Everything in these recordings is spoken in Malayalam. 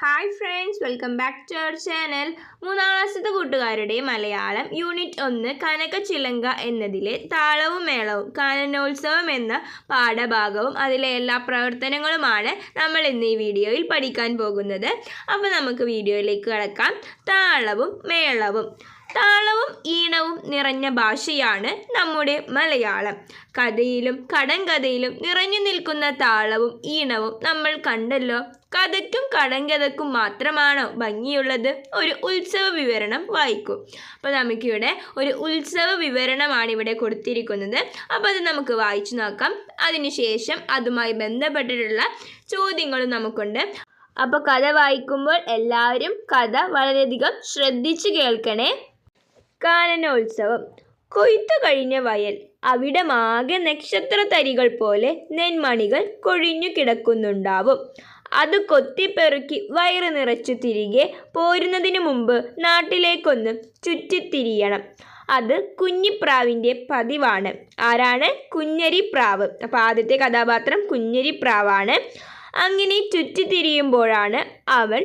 Hi friends welcome back to our channel മൂന്നാം ക്ലാസ്സിലത്തെ കൂട്ടുകാരുടെ മലയാളം യൂണിറ്റ് ഒന്ന് കനകച്ചിലങ്ക ചിലങ്ക എന്നതിലെ താളവും മേളവും കാനനോത്സവം എന്ന പാഠഭാഗവും അതിലെ എല്ലാ പ്രവർത്തനങ്ങളുമാണ് നമ്മൾ ഇന്ന് ഈ വീഡിയോയിൽ പഠിക്കാൻ പോകുന്നത്. അപ്പോൾ നമുക്ക് വീഡിയോയിലേക്ക് കിടക്കാം. താളവും മേളവും. താളവും ഈണവും നിറഞ്ഞ ഭാഷയാണ് നമ്മുടെ മലയാളം. കഥയിലും കടങ്കഥയിലും നിറഞ്ഞു നിൽക്കുന്ന താളവും ഈണവും നമ്മൾ കണ്ടല്ലോ. കഥയ്ക്കും കടങ്കഥയ്ക്കും മാത്രമാണോ ഭംഗിയുള്ളത്? ഒരു ഉത്സവ വിവരണം വായിക്കും. അപ്പോൾ നമുക്കിവിടെ ഒരു ഉത്സവ വിവരണമാണ് ഇവിടെ കൊടുത്തിരിക്കുന്നത്. അപ്പോൾ അത് നമുക്ക് വായിച്ചു നോക്കാം. അതിനുശേഷം അതുമായി ബന്ധപ്പെട്ടിട്ടുള്ള ചോദ്യങ്ങളും നമുക്കുണ്ട്. അപ്പോൾ കഥ വായിക്കുമ്പോൾ എല്ലാവരും കഥ വളരെയധികം ശ്രദ്ധിച്ചു കേൾക്കണേ. കാനനോത്സവം. കൊയ്ത്തു കഴിഞ്ഞ വയൽ. അവിടമാകെ നക്ഷത്ര തരികൾ പോലെ നെന്മണികൾ കൊഴിഞ്ഞു കിടക്കുന്നുണ്ടാവും. അത് കൊത്തിപ്പെറുക്കി വയറ് നിറച്ചു തിരികെ പോരുന്നതിനു മുമ്പ് നാട്ടിലേക്കൊന്ന് ചുറ്റിത്തിരിയണം. അത് കുഞ്ഞിപ്രാവിന്റെ പതിവാണ്. ആരാണ്? കുഞ്ഞരിപ്രാവ്. അപ്പോൾ ആദ്യത്തെ കഥാപാത്രം കുഞ്ഞരിപ്രാവാണ്. അങ്ങനെ ചുറ്റിത്തിരിയുമ്പോഴാണ് അവൾ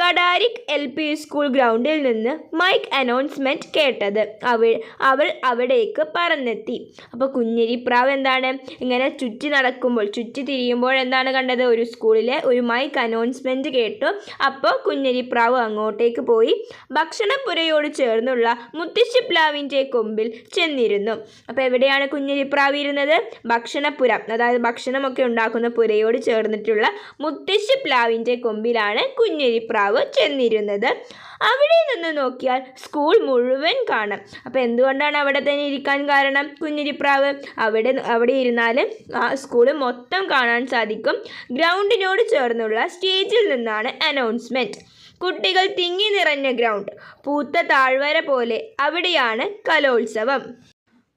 കടാരിക് എൽ പി സ്കൂൾ ഗ്രൗണ്ടിൽ നിന്ന് മൈക്ക് അനൗൺസ്മെന്റ് കേട്ടത്. അവൾ അവൾ അവിടേക്ക് പറന്നെത്തി. അപ്പോൾ കുഞ്ഞിരിപ്രാവ് എന്താണ്? ഇങ്ങനെ ചുറ്റി നടക്കുമ്പോൾ ചുറ്റി തിരിയുമ്പോൾ എന്താണ് കണ്ടത്? ഒരു സ്കൂളിലെ ഒരു മൈക്ക് അനൗൺസ്മെന്റ് കേട്ടു. അപ്പോൾ കുഞ്ഞിരിപ്രാവ് അങ്ങോട്ടേക്ക് പോയി ഭക്ഷണപ്പുരയോട് ചേർന്നുള്ള മുത്തശ്ശിപ്ലാവിന്റെ കൊമ്പിൽ ചെന്നിരുന്നു. അപ്പോൾ എവിടെയാണ് കുഞ്ഞിരിപ്രാവ് ഇരുന്നത്? ഭക്ഷണപ്പുര. അതായത് ഭക്ഷണമൊക്കെ ഉണ്ടാക്കുന്ന പുരയോട് ചേർന്നിട്ടുള്ള മുത്തശ്ശിപ്ലാവിന്റെ കൊമ്പിലാണ് കുഞ്ഞരിപ്രാവ് ചെന്നിരുന്നത്. അവിടെ നിന്ന് നോക്കിയാൽ സ്കൂൾ മുഴുവൻ കാണാം. അപ്പോൾ എന്തുകൊണ്ടാണ് അവിടെ തന്നെ ഇരിക്കാൻ കാരണം കുഞ്ഞിരിപ്രാവ്? അവിടെ അവിടെ ഇരുന്നാൽ ആ സ്കൂൾ മൊത്തം കാണാൻ സാധിക്കും. ഗ്രൗണ്ടിനോട് ചേർന്നുള്ള സ്റ്റേജിൽ നിന്നാണ് അനൗൺസ്മെന്റ് കുട്ടികൾ തിങ്ങി നിറഞ്ഞ ഗ്രൗണ്ട് പൂത്ത താഴ്വര പോലെ അവിടെയാണ് കലോത്സവം.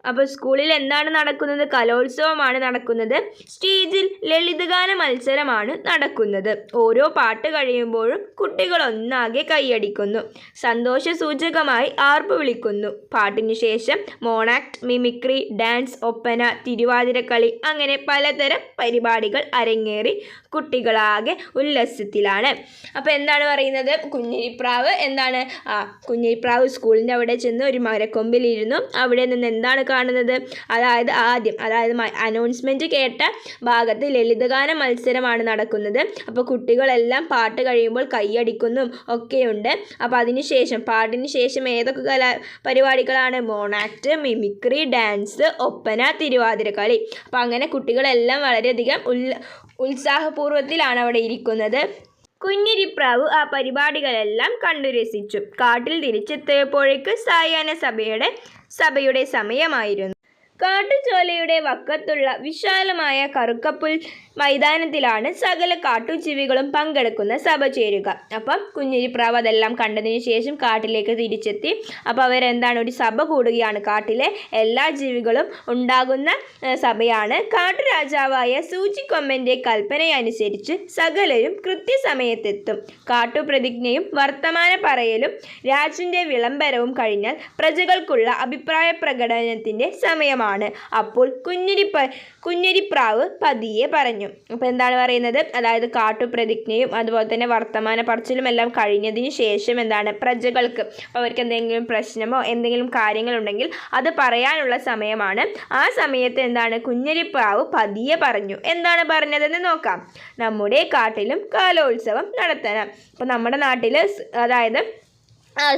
അപ്പോൾ സ്കൂളിൽ എന്താണ് നടക്കുന്നത്? കലോത്സവമാണ് നടക്കുന്നത്. സ്റ്റേജിൽ ലളിതഗാന മത്സരമാണ് നടക്കുന്നത്. ഓരോ പാട്ട് കഴിയുമ്പോഴും കുട്ടികൾ ഒന്നാകെ കൈയടിക്കുന്നു. സന്തോഷ സൂചകമായി ആർപ്പ് വിളിക്കുന്നു. പാട്ടിന് ശേഷം monoact mimicry dance Oppana Thiruvathirakali അങ്ങനെ പലതരം പരിപാടികൾ അരങ്ങേറി കുട്ടികളാകെ ഉല്ലസത്തിലാണ്. അപ്പോൾ എന്താണ് പറയുന്നത്? കുഞ്ഞിരിപ്രാവ് എന്താണ്? ആ കുഞ്ഞിരിപ്രാവ് സ്കൂളിന്റെ അവിടെ ചെന്ന് ഒരു മരക്കൊമ്പിലിരുന്നു. അവിടെ നിന്ന് എന്താണ് കാണുന്നത്. അതായത് ആദ്യം അതായത് അനൗൺസ്മെന്റ് കേട്ട ഭാഗത്ത് ലളിതഗാന മത്സരമാണ് നടക്കുന്നത്. അപ്പോൾ കുട്ടികളെല്ലാം പാട്ട് കഴിയുമ്പോൾ കൈയടിക്കുന്നു ഒക്കെയുണ്ട്. അപ്പോൾ അതിന് ശേഷം പാട്ടിന് ശേഷം ഏതൊക്കെ കലാ പരിപാടികളാണ്? Monoact mimicry dance Oppana Thiruvathirakali അപ്പോൾ അങ്ങനെ കുട്ടികളെല്ലാം വളരെയധികം ഉൽ ഉത്സാഹപൂർവത്തിലാണ് അവിടെ ഇരിക്കുന്നത്. കുഞ്ഞിരിപ്രാവ് ആ പരിപാടികളെല്ലാം കണ്ടു രസിച്ചു. കാട്ടിൽ തിരിച്ചെത്തിയപ്പോഴേക്ക് സായാഹ്ന സഭയുടെ സഭയുടെ സമയമായിരുന്നു. കാട്ടുചോലയുടെ വക്കത്തുള്ള വിശാലമായ കറുക്കപ്പുൽ മൈതാനത്തിലാണ് സകല കാട്ടുജീവികളും പങ്കെടുക്കുന്ന സഭ ചേരുക. അപ്പം കുഞ്ഞിരിപ്രാവ് അതെല്ലാം കണ്ടതിന് ശേഷം കാട്ടിലേക്ക് തിരിച്ചെത്തി. അപ്പോൾ അവരെന്താണ്? ഒരു സഭ കൂടുകയാണ്. കാട്ടിലെ എല്ലാ ജീവികളും ഉണ്ടാകുന്ന സഭയാണ്. കാട്ടുരാജാവായ സൂചിക്കൊമ്പന്റെ കൽപ്പനയനുസരിച്ച് സകലരും കൃത്യസമയത്തെത്തും. കാട്ടുപ്രതിജ്ഞയും വർത്തമാന പറയലും രാജുവിന്റെ വിളംബരവും കഴിഞ്ഞാൽ പ്രജകൾക്കുള്ള അഭിപ്രായ പ്രകടനത്തിന്റെ സമയമാണ് അപ്പോൾ കുഞ്ഞിരിപ്പ കുഞ്ഞിരിപ്രാവ് പതിയെ പറഞ്ഞു. അപ്പോൾ എന്താണ് പറയുന്നത്? അതായത് കാട്ടുപ്രതിജ്ഞയും അതുപോലെ തന്നെ വർത്തമാന പറച്ചിലും എല്ലാം കഴിഞ്ഞതിന് ശേഷം എന്താണ് പ്രജകൾക്ക് അവർക്ക് എന്തെങ്കിലും പ്രശ്നമോ എന്തെങ്കിലും കാര്യങ്ങളുണ്ടെങ്കിൽ അത് പറയാനുള്ള സമയമാണ്. ആ സമയത്ത് എന്താണ് കുഞ്ഞരിപ്രാവ് പതിയെ പറഞ്ഞു. എന്താണ് പറഞ്ഞതെന്ന് നോക്കാം. നമ്മുടെ കാട്ടിലും കാലോത്സവം നടത്തണം. അപ്പോൾ നമ്മുടെ നാട്ടിൽ അതായത്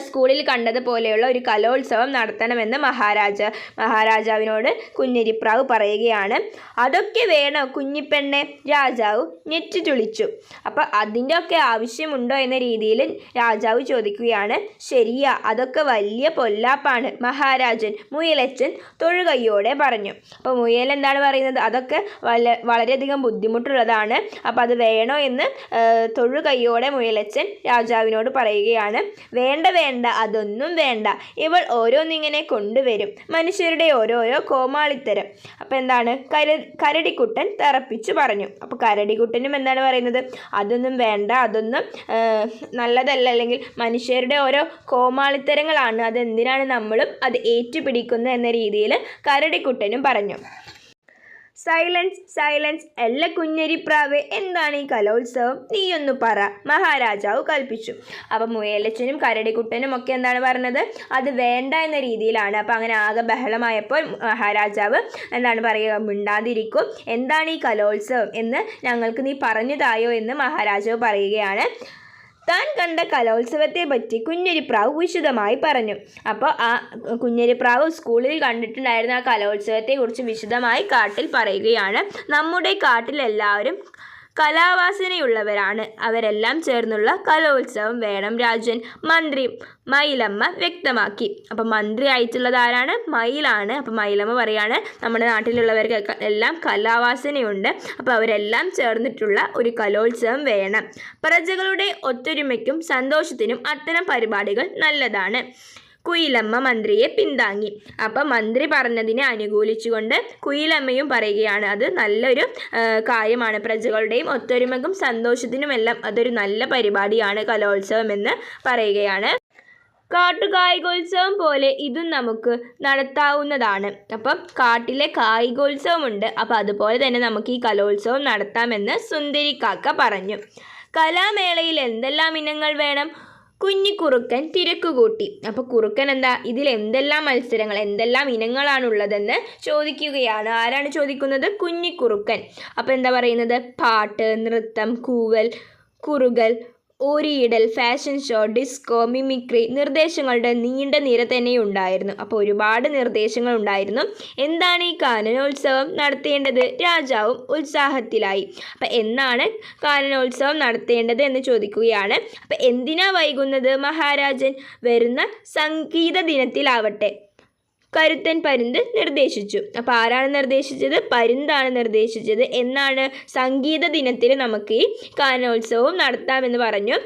സ്കൂളിൽ കണ്ടതുപോലെയുള്ള ഒരു കലോത്സവം നടത്തണമെന്ന് മഹാരാജ മഹാരാജാവിനോട് കുഞ്ഞിരിപ്രാവ് പറയുകയാണ്. അതൊക്കെ വേണോ കുഞ്ഞിപ്പെണ്ണെ? രാജാവ് ഞെറ്റു ചുളിച്ചു അപ്പോൾ അതിന്റെ ഒക്കെ ആവശ്യമുണ്ടോ എന്ന രീതിയിൽ രാജാവ് ചോദിക്കുകയാണ്. ശരിയാ അതൊക്കെ വലിയ പൊല്ലാപ്പാണ് മഹാരാജൻ മുയലച്ചൻ തൊഴുകയ്യോടെ പറഞ്ഞു. അപ്പോൾ മുയൽ എന്താണ് പറയുന്നത്? അതൊക്കെ വല വളരെയധികം ബുദ്ധിമുട്ടുള്ളതാണ്. അപ്പോൾ അത് വേണോ എന്ന് തൊഴുകയ്യോടെ മുയലച്ചൻ രാജാവിനോട് പറയുകയാണ്. വേണ്ട വേണ്ട വേണ്ട അതൊന്നും വേണ്ട. ഇവൾ ഓരോന്നിങ്ങനെ കൊണ്ടുവരും. മനുഷ്യരുടെ ഓരോരോ കോമാളിത്തരം. അപ്പോൾ എന്താണ്? കര കരടിക്കുട്ടൻ തറപ്പിച്ചു പറഞ്ഞു. അപ്പോൾ കരടിക്കുട്ടനും എന്താണ് പറയുന്നത്? അതൊന്നും വേണ്ട അതൊന്നും നല്ലതല്ല. അല്ലെങ്കിൽ മനുഷ്യരുടെ ഓരോ കോമാളിത്തരങ്ങളാണ്. അതെന്തിനാണ് നമ്മളും അത് ഏറ്റുപിടിക്കുന്നത് എന്ന രീതിയിൽ കരടിക്കുട്ടനും പറഞ്ഞു. സൈലൻസ് സൈലൻസ് എല്ല കുഞ്ഞരിപ്രാവേ എന്താണ് ഈ കലോത്സവം? നീയൊന്നു പറ. മഹാരാജാവ് കൽപ്പിച്ചു. അപ്പം മുയലച്ചനും കരടിക്കുട്ടനും ഒക്കെ എന്താണ് പറഞ്ഞത്? അത് വേണ്ട എന്ന രീതിയിലാണ്. അപ്പം അങ്ങനെ ആകെ ബഹളമായപ്പോൾ മഹാരാജാവ് എന്താണ് പറയുക മിണ്ടാതിരിക്കും. എന്താണ് ഈ കലോത്സവം എന്ന് ഞങ്ങൾക്ക് നീ പറഞ്ഞു തായോ എന്ന് മഹാരാജാവ് പറയുകയാണ്. താൻ കണ്ട കലോത്സവത്തെ പറ്റി കുഞ്ഞരിപ്രാവ് വിശദമായി പറഞ്ഞു. അപ്പോൾ ആ കുഞ്ഞരിപ്രാവ് സ്കൂളിൽ കണ്ടിട്ടുണ്ടായിരുന്ന ആ കലോത്സവത്തെക്കുറിച്ച് വിശദമായി കാട്ടിൽ പറയുകയാണ്. നമ്മുടെ കാട്ടിൽ എല്ലാവരും കലാവാസനയുള്ളവരാണ്. അവരെല്ലാം ചേർന്നുള്ള കലോത്സവം വേണം രാജൻ. മന്ത്രി മയിലമ്മ വ്യക്തമാക്കി. അപ്പം മന്ത്രി ആയിട്ടുള്ളത് ആരാണ്? മയിലാണ്. അപ്പം മയിലമ്മ പറയാണ് നമ്മുടെ നാട്ടിലുള്ളവർക്ക് എല്ലാം കലാവാസനയുണ്ട്. അപ്പോൾ അവരെല്ലാം ചേർന്നിട്ടുള്ള ഒരു കലോത്സവം വേണം. പ്രജകളുടെ ഒത്തൊരുമയ്ക്കും സന്തോഷത്തിനും അത്തരം പരിപാടികൾ നല്ലതാണ്. കുയിലമ്മ മന്ത്രിയെ പിന്താങ്ങി. അപ്പം മന്ത്രി പറഞ്ഞതിനെ അനുകൂലിച്ചുകൊണ്ട് കുയിലമ്മയും പറയുകയാണ് അത് നല്ലൊരു കാര്യമാണ്. പ്രജകളുടെയും ഒത്തൊരുമക്കും സന്തോഷത്തിനുമെല്ലാം അതൊരു നല്ല പരിപാടിയാണ് കലോത്സവം എന്ന് പറയുകയാണ്. കാട്ടുകായികോത്സവം പോലെ ഇതും നമുക്ക് നടത്താവുന്നതാണ്. അപ്പം കാട്ടിലെ കായികോത്സവമുണ്ട്. അപ്പം അതുപോലെ തന്നെ നമുക്ക് ഈ കലോത്സവം നടത്താമെന്ന് സുന്ദരി കാക്ക പറഞ്ഞു. കലാമേളയിൽ എന്തെല്ലാം ഇനങ്ങൾ വേണം? കുഞ്ഞിക്കുറുക്കൻ തിരക്കുകൂട്ടി അപ്പോൾ കുറുക്കൻ എന്താ? ഇതിൽ എന്തെല്ലാം മത്സരങ്ങൾ എന്തെല്ലാം ഇനങ്ങളാണുള്ളതെന്ന് ചോദിക്കുകയാണ്. ആരാണ് ചോദിക്കുന്നത്? കുഞ്ഞിക്കുറുക്കൻ അപ്പോൾ എന്താ പറയുന്നത്? പാട്ട് നൃത്തം കൂവൽ കുറുകൽ ഓരിയിടൽ ഫാഷൻ ഷോ ഡിസ്കോ മിമിക്രി നിർദ്ദേശങ്ങളുടെ നീണ്ട നിര തന്നെ ഉണ്ടായിരുന്നു അപ്പോൾ ഒരുപാട് നിർദ്ദേശങ്ങൾ ഉണ്ടായിരുന്നു എന്താണ് ഈ കാനനോത്സവം നടത്തേണ്ടത്? രാജാവും ഉത്സാഹത്തിലായി. അപ്പം എന്നാണ് കാനനോത്സവം നടത്തേണ്ടത് എന്ന് ചോദിക്കുകയാണ്. അപ്പം എന്തിനാ വൈകുന്നത് മഹാരാജൻ? വരുന്ന സംഗീത ദിനത്തിലാവട്ടെ. കരുത്തൻ പരുന്ത് നിർദ്ദേശിച്ചു. അപ്പോൾ ആരാണ് നിർദ്ദേശിച്ചത്? പരുന്താണ് നിർദ്ദേശിച്ചത് എന്നാണ് സംഗീത ദിനത്തിൽ നമുക്ക് ഈ കാനോത്സവം നടത്താമെന്ന് പറഞ്ഞു.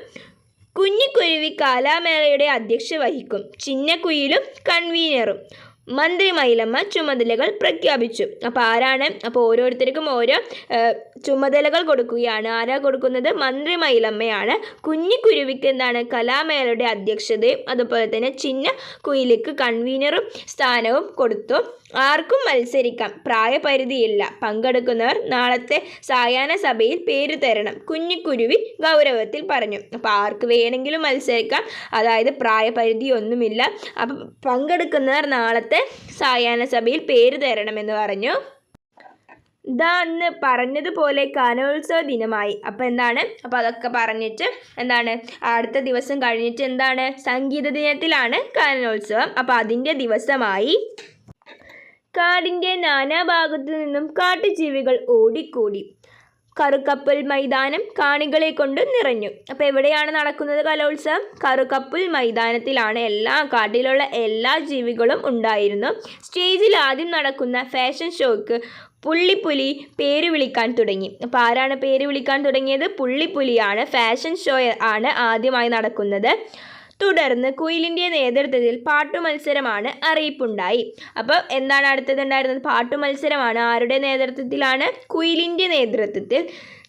കുഞ്ഞിക്കുരുവി കാലാമേളയുടെ അധ്യക്ഷ വഹിക്കും. ചിന്നക്കുയിലും കൺവീനറും. മന്ത്രി മൈലമ്മ ചുമതലകൾ പ്രഖ്യാപിച്ചു. അപ്പോൾ ആരാണ്? അപ്പോൾ ഓരോരുത്തർക്കും ഓരോ ചുമതലകൾ കൊടുക്കുകയാണ്. ആരാ കൊടുക്കുന്നത്? മന്ത്രി മൈലമ്മയാണ് കുഞ്ഞിക്കുരുവിക്ക് എന്താണ്? കലാമേളയുടെ അധ്യക്ഷതയും അതുപോലെ തന്നെ ചിന്ന കുയിലിക്ക് കൺവീനറും സ്ഥാനവും കൊടുത്തു. ആർക്കും മത്സരിക്കാം. പ്രായപരിധിയില്ല. പങ്കെടുക്കുന്നവർ നാളത്തെ സായാഹ്ന സഭയിൽ പേര് തരണം. കുഞ്ഞിക്കുരുവി ഗൗരവത്തിൽ പറഞ്ഞു. അപ്പോൾ ആർക്ക് വേണമെങ്കിലും മത്സരിക്കാം. അതായത് പ്രായപരിധി ഒന്നുമില്ല. അപ്പം പങ്കെടുക്കുന്നവർ നാളത്തെ സായാഹ്ന സഭയിൽ പേര് തരണമെന്ന് പറഞ്ഞു. ഇതാ അന്ന് പറഞ്ഞതുപോലെ കാനോത്സവ ദിനമായി. അപ്പോൾ എന്താണ്? അപ്പോൾ അതൊക്കെ പറഞ്ഞിട്ട് എന്താണ്? അടുത്ത ദിവസം കഴിഞ്ഞിട്ട് എന്താണ്? സംഗീത ദിനത്തിലാണ് കാനനോത്സവം അപ്പോൾ അതിന്റെ ദിവസമായി കാടിന്റെ നാനാഭാഗത്തു നിന്നും കാട്ടുജീവികൾ ഓടിക്കൂടി. കറുക്കപ്പൽ മൈതാനം കാണികളെ കൊണ്ട് നിറഞ്ഞു. അപ്പോൾ എവിടെയാണ് നടക്കുന്നത് കലോത്സവം? കറുക്കപ്പൽ മൈതാനത്തിലാണ് എല്ലാ കാട്ടിലുള്ള എല്ലാ ജീവികളും ഉണ്ടായിരുന്നു. സ്റ്റേജിൽ ആദ്യം നടക്കുന്ന ഫാഷൻ ഷോയ്ക്ക് പുള്ളിപ്പുലി പേര് വിളിക്കാൻ തുടങ്ങി. അപ്പോൾ ആരാണ് പേര് വിളിക്കാൻ തുടങ്ങിയത്? പുള്ളിപ്പുലിയാണ്. ഫാഷൻ ഷോ ആണ് ആദ്യമായി നടക്കുന്നത്. തുടർന്ന് കുയിലിന്റെ നേതൃത്വത്തിൽ പാട്ടു മത്സരമാണ് അറിയിപ്പുണ്ടായി. അപ്പോൾ എന്താണ് അടുത്തതുണ്ടായിരുന്നത് പാട്ടു മത്സരമാണ് ആരുടെ നേതൃത്വത്തിലാണ്? കുയിലിന്റെ നേതൃത്വത്തിൽ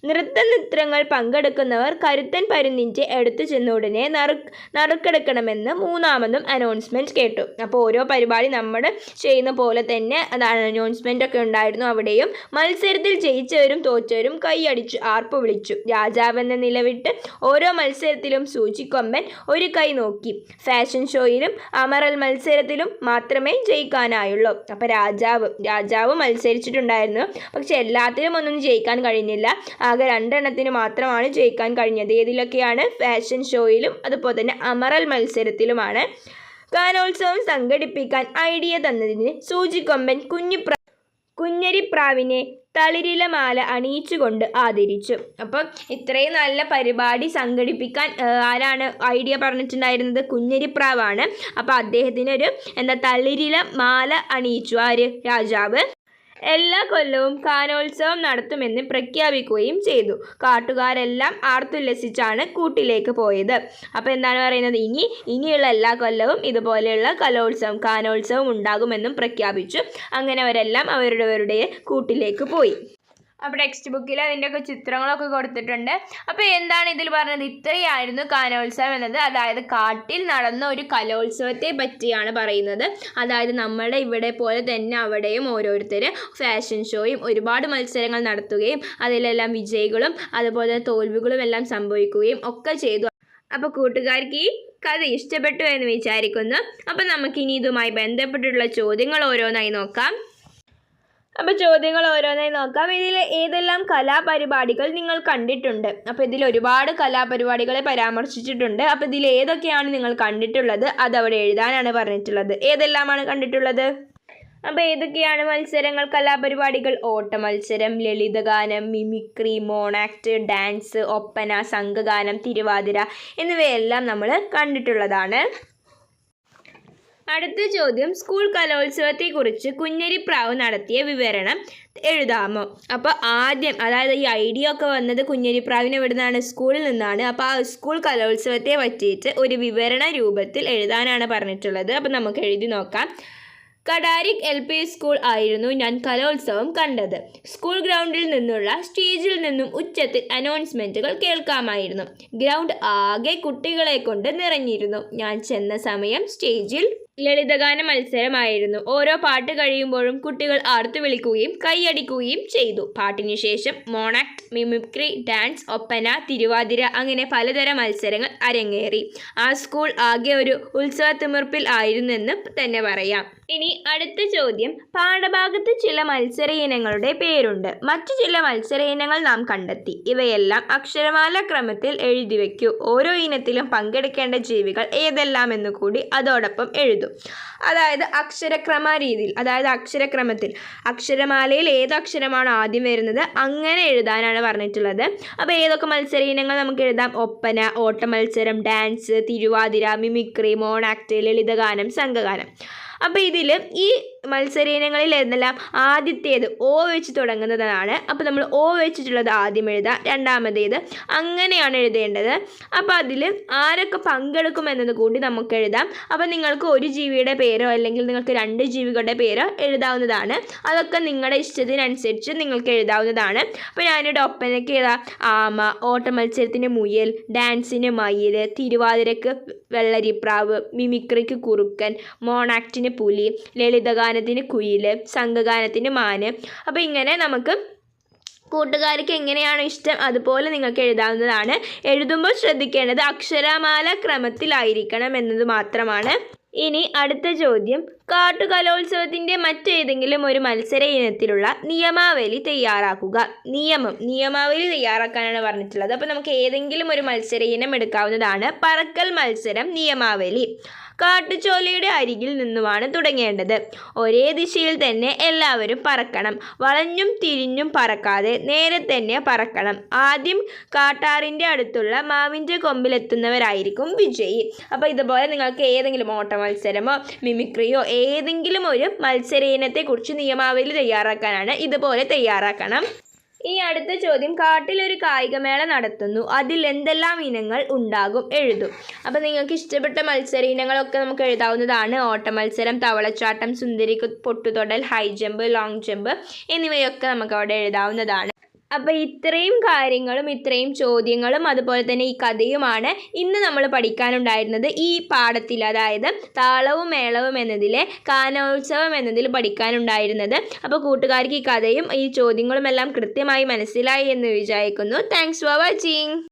നൃത്തനൃത്യങ്ങൾ പങ്കെടുക്കുന്നവർ കരുത്തൻ പരുന്നിന്റെ എടുത്തു ചെന്ന ഉടനെ നറു നറുക്കെടുക്കണമെന്ന് മൂന്നാമതും അനൗൺസ്മെന്റ് കേട്ടു. അപ്പോൾ ഓരോ പരിപാടി നമ്മൾ ചെയ്യുന്ന പോലെ തന്നെ അതാണ് അനൗൺസ്മെന്റ് ഒക്കെ ഉണ്ടായിരുന്നു അവിടെയും. മത്സരത്തിൽ ജയിച്ചവരും തോറ്റവരും കൈയടിച്ചു ആർപ്പ് വിളിച്ചു. രാജാവെന്ന നിലവിട്ട് ഓരോ മത്സരത്തിലും സൂചിക്കൊമ്പൻ ഒരു കൈ നോക്കി. ഫാഷൻ ഷോയിലും അമറൽ മത്സരത്തിലും മാത്രമേ ജയിക്കാനായുള്ളൂ. അപ്പോൾ രാജാവ് രാജാവ് മത്സരിച്ചിട്ടുണ്ടായിരുന്നു. പക്ഷെ എല്ലാത്തിലും ഒന്നും ജയിക്കാൻ കഴിഞ്ഞില്ല. ആകെ രണ്ടെണ്ണത്തിന് മാത്രമാണ് ജയിക്കാൻ കഴിഞ്ഞത്. ഏതിലൊക്കെയാണ്? ഫാഷൻ ഷോയിലും അതുപോലെ തന്നെ അമറൽ മത്സരത്തിലുമാണ്. ഗാനോത്സവം സംഘടിപ്പിക്കാൻ ഐഡിയ തന്നതിന് സൂചിക്കൊമ്പൻ കുഞ്ഞിപ്ര കുഞ്ഞരിപ്രാവിനെ തളിരില മാല അണിയിച്ചുകൊണ്ട് ആദരിച്ചു. അപ്പം ഇത്രയും നല്ല പരിപാടി സംഘടിപ്പിക്കാൻ ആരാണ് ഐഡിയ പറഞ്ഞിട്ടുണ്ടായിരുന്നത്? കുഞ്ഞരിപ്രാവാണ്. അപ്പോൾ അദ്ദേഹത്തിനൊരു എന്താ തളിരില മാല അണിയിച്ചു. ആര്? രാജാവ്. എല്ലാ കൊല്ലവും കാനോത്സവം നടത്തുമെന്ന് പ്രഖ്യാപിക്കുകയും ചെയ്തു. കാട്ടുകാരെല്ലാം ആർത്തുല്ലസിച്ചാണ് കൂട്ടിലേക്ക് പോയത്. അപ്പോൾ എന്താണ് പറയുന്നത്? ഇനി ഇനിയുള്ള എല്ലാ കൊല്ലവും ഇതുപോലെയുള്ള കലോത്സവം കാനോത്സവം ഉണ്ടാകുമെന്നും പ്രഖ്യാപിച്ചു. അങ്ങനെ അവരെല്ലാം അവരുടെവരുടെ കൂട്ടിലേക്ക് പോയി. അപ്പോൾ ടെക്സ്റ്റ് ബുക്കിൽ അതിന്റെയൊക്കെ ചിത്രങ്ങളൊക്കെ കൊടുത്തിട്ടുണ്ട്. അപ്പോൾ എന്താണ് ഇതിൽ പറഞ്ഞത്? ഇത്രയായിരുന്നു കാനോത്സവം എന്നത്. അതായത് കാട്ടിൽ നടന്ന ഒരു കലോത്സവത്തെ പറ്റിയാണ് പറയുന്നത്. അതായത് നമ്മുടെ ഇവിടെ പോലെ തന്നെ അവിടെയും ഓരോരുത്തർ ഫാഷൻ ഷോയും ഒരുപാട് മത്സരങ്ങൾ നടത്തുകയും അതിലെല്ലാം വിജയികളും അതുപോലെ തോൽവികളും എല്ലാം സംഭവിക്കുകയും ഒക്കെ ചെയ്തു. അപ്പോൾ കൂട്ടുകാർക്ക് ഈ കഥ ഇഷ്ടപ്പെട്ടു എന്ന് വിചാരിക്കുന്നു. അപ്പോൾ നമുക്കിനി ഇതുമായി ബന്ധപ്പെട്ടിട്ടുള്ള ചോദ്യങ്ങൾ ഓരോന്നായി നോക്കാം. അപ്പോൾ ചോദ്യങ്ങൾ ഓരോന്നായി നോക്കാം. ഇതിൽ ഏതെല്ലാം കലാപരിപാടികൾ നിങ്ങൾ കണ്ടിട്ടുണ്ട്? അപ്പോൾ ഇതിൽ ഒരുപാട് കലാപരിപാടികളെ പരാമർശിച്ചിട്ടുണ്ട്. അപ്പോൾ ഇതിൽ ഏതൊക്കെയാണ് നിങ്ങൾ കണ്ടിട്ടുള്ളത്? അതവിടെ എഴുതാനാണ് പറഞ്ഞിട്ടുള്ളത്. ഏതെല്ലാമാണ് കണ്ടിട്ടുള്ളത്? അപ്പോൾ ഏതൊക്കെയാണ് മത്സരങ്ങൾ? കലാപരിപാടികൾ? ഓട്ട മത്സരം ലളിതഗാനം mimicry mono act dance Oppana സംഘഗാനം Thiruvathira എന്നിവയെല്ലാം നമ്മൾ കണ്ടിട്ടുള്ളതാണ്. അടുത്ത ചോദ്യം സ്കൂൾ കലോത്സവത്തെക്കുറിച്ച് കുഞ്ഞരിപ്രാവ് നടത്തിയ വിവരണം എഴുതാമോ? അപ്പോൾ ആദ്യം അതായത് ഈ ഐഡിയ ഒക്കെ വന്നത് കുഞ്ഞരിപ്രാവിന് എവിടുന്നാണ്? സ്കൂളിൽ നിന്നാണ്. അപ്പോൾ ആ സ്കൂൾ കലോത്സവത്തെ പറ്റിയിട്ട് ഒരു വിവരണ രൂപത്തിൽ എഴുതാനാണ് പറഞ്ഞിട്ടുള്ളത്. അപ്പോൾ നമുക്ക് എഴുതി നോക്കാം. കടാരിക് എൽ പി സ്കൂൾ ആയിരുന്നു ഞാൻ കലോത്സവം കണ്ടത്. സ്കൂൾ ഗ്രൗണ്ടിൽ നിന്നുള്ള സ്റ്റേജിൽ നിന്നും ഉച്ചത്തിൽ അനൗൺസ്മെന്റുകൾ കേൾക്കാമായിരുന്നു. ഗ്രൗണ്ട് ആകെ കുട്ടികളെ കൊണ്ട് നിറഞ്ഞിരുന്നു. ഞാൻ ചെന്ന സമയം സ്റ്റേജിൽ ലളിതഗാന മത്സരമായിരുന്നു. ഓരോ പാട്ട് കഴിയുമ്പോഴും കുട്ടികൾ ആർത്തു വിളിക്കുകയും കൈയടിക്കുകയും ചെയ്തു. പാട്ടിനു ശേഷം monoact mimicry dance Oppana Thiruvathira അങ്ങനെ പലതരം മത്സരങ്ങൾ അരങ്ങേറി. ആ സ്കൂൾ ആകെ ഒരു ഉത്സവത്തിമിർപ്പിൽ ആയിരുന്നെന്ന് തന്നെ പറയാം. ഇനി അടുത്ത ചോദ്യം. പാഠഭാഗത്ത് ചില മത്സര ഇനങ്ങളുടെ പേരുണ്ട്. മറ്റു ചില മത്സര ഇനങ്ങൾ നാം കണ്ടെത്തി. ഇവയെല്ലാം അക്ഷരമാല ക്രമത്തിൽ എഴുതി വയ്ക്കൂ. ഓരോ ഇനത്തിലും പങ്കെടുക്കേണ്ട ജീവികൾ ഏതെല്ലാം ഏതെല്ലാമെന്ന് കൂടി അതോടൊപ്പം എഴുതും. അതായത് അക്ഷരക്രമ രീതിയിൽ അതായത് അക്ഷരക്രമത്തിൽ. അക്ഷരമാലയിൽ ഏത് അക്ഷരമാണ് ആദ്യം വരുന്നത്? അങ്ങനെ എഴുതാനാണ് പറഞ്ഞിട്ടുള്ളത്. അപ്പോൾ ഏതൊക്കെ മത്സര ഇനങ്ങൾ നമുക്ക് എഴുതാം? Oppana ഓട്ടമത്സരം dance Thiruvathira mimicry mono act ലളിതഗാനം സംഘഗാനം. അപ്പോൾ ഇതിൽ ഈ മത്സര ഇനങ്ങളിൽ എന്നെല്ലാം ആദ്യത്തേത് ഓ വെച്ച് തുടങ്ങുന്നതാണ്. അപ്പോൾ നമ്മൾ ഓ വെച്ചിട്ടുള്ളത് ആദ്യം എഴുതാം. രണ്ടാമതേത് അങ്ങനെയാണ് എഴുതേണ്ടത്. അപ്പോൾ അതിൽ ആരൊക്കെ പങ്കെടുക്കുമെന്നത് കൂടി നമുക്ക് എഴുതാം. അപ്പോൾ നിങ്ങൾക്ക് ഒരു ജീവിയുടെ പേരോ അല്ലെങ്കിൽ നിങ്ങൾക്ക് രണ്ട് ജീവികളുടെ പേരോ എഴുതാവുന്നതാണ്. അതൊക്കെ നിങ്ങളുടെ ഇഷ്ടത്തിനനുസരിച്ച് നിങ്ങൾക്ക് എഴുതാവുന്നതാണ്. അപ്പോൾ ഞാനിവിടെ ഒപ്പനയ്ക്ക് ഏതാ? ആമ ഓട്ട മത്സരത്തിന് മുയൽ ഡാൻസിന് മയിൽ തിരുവാതിരക്ക് വെള്ളരിപ്രാവ് മിമിക്രിക്ക് കുറുക്കൻ മോണാക്റ്റിന് പുലി ലളിതഗാനത്തിന് കുയിൽ സംഘഗാനത്തിന് മാന്. അപ്പോൾ ഇങ്ങനെ നമുക്ക് കൂട്ടുകാർക്ക് എങ്ങനെയാണോ ഇഷ്ടം അതുപോലെ നിങ്ങൾക്ക് എഴുതാവുന്നതാണ്. എഴുതുമ്പോൾ ശ്രദ്ധിക്കേണ്ടത് അക്ഷരമാല ക്രമത്തിലായിരിക്കണം എന്നത് മാത്രമാണ്. ഇനി അടുത്ത ചോദ്യം. കാട്ടുകലോത്സവത്തിന്റെ മറ്റേതെങ്കിലും ഒരു മത്സര ഇനത്തിലുള്ള നിയമാവലി തയ്യാറാക്കുക. നിയമം. നിയമാവലി തയ്യാറാക്കാനാണ് പറഞ്ഞിട്ടുള്ളത്. അപ്പോൾ നമുക്ക് ഏതെങ്കിലും ഒരു മത്സര ഇനം എടുക്കാവുന്നതാണ്. പറക്കൽ മത്സരം നിയമാവലി. കാട്ടുചോലയുടെ അരികിൽ നിന്നുമാണ് തുടങ്ങേണ്ടത്. ഒരേ ദിശയിൽ തന്നെ എല്ലാവരും പറക്കണം. വളഞ്ഞും തിരിഞ്ഞും പറക്കാതെ നേരെ തന്നെ പറക്കണം. ആദ്യം കാട്ടാറിന്റെ അടുത്തുള്ള മാവിന്റെ കൊമ്പിലെത്തുന്നവരായിരിക്കും വിജയി. അപ്പോൾ ഇതുപോലെ നിങ്ങൾക്ക് ഏതെങ്കിലും ഓട്ട മത്സരമോ മിമിക്രിയോ ഏതെങ്കിലും ഒരു മത്സര ഇനത്തെക്കുറിച്ച് നിയമാവലി തയ്യാറാക്കാനാണ് ഇതുപോലെ തയ്യാറാക്കണം. ഈ അടുത്ത ചോദ്യം കാട്ടിലൊരു കായികമേള നടത്തുന്നു. അതിൽ എന്തെല്ലാം ഇനങ്ങൾ ഉണ്ടാകും? എഴുതും. അപ്പോൾ നിങ്ങൾക്ക് ഇഷ്ടപ്പെട്ട മത്സര ഇനങ്ങളൊക്കെ നമുക്ക് എഴുതാവുന്നതാണ്. ഓട്ട മത്സരം തവളച്ചാട്ടം സുന്ദരി പൊട്ടുതൊടൽ ഹൈ ജമ്പ് ലോങ് ജമ്പ് എന്നിവയൊക്കെ നമുക്ക് അവിടെ എഴുതാവുന്നതാണ്. അപ്പോൾ ഇത്രയും കാര്യങ്ങളും ഇത്രയും ചോദ്യങ്ങളും അതുപോലെ തന്നെ ഈ കഥയുമാണ് ഇന്ന് നമ്മൾ പഠിക്കാനുണ്ടായിരുന്നത് ഈ പാഠത്തിൽ. അതായത് താളവും മേളവും എന്നതിലെ കാനോത്സവം എന്നതിൽ പഠിക്കാനുണ്ടായിരുന്നത്. അപ്പോൾ കൂട്ടുകാർക്ക് ഈ കഥയും ഈ ചോദ്യങ്ങളും എല്ലാം കൃത്യമായി മനസ്സിലായി എന്ന് വിചാരിക്കുന്നു. Thanks for watching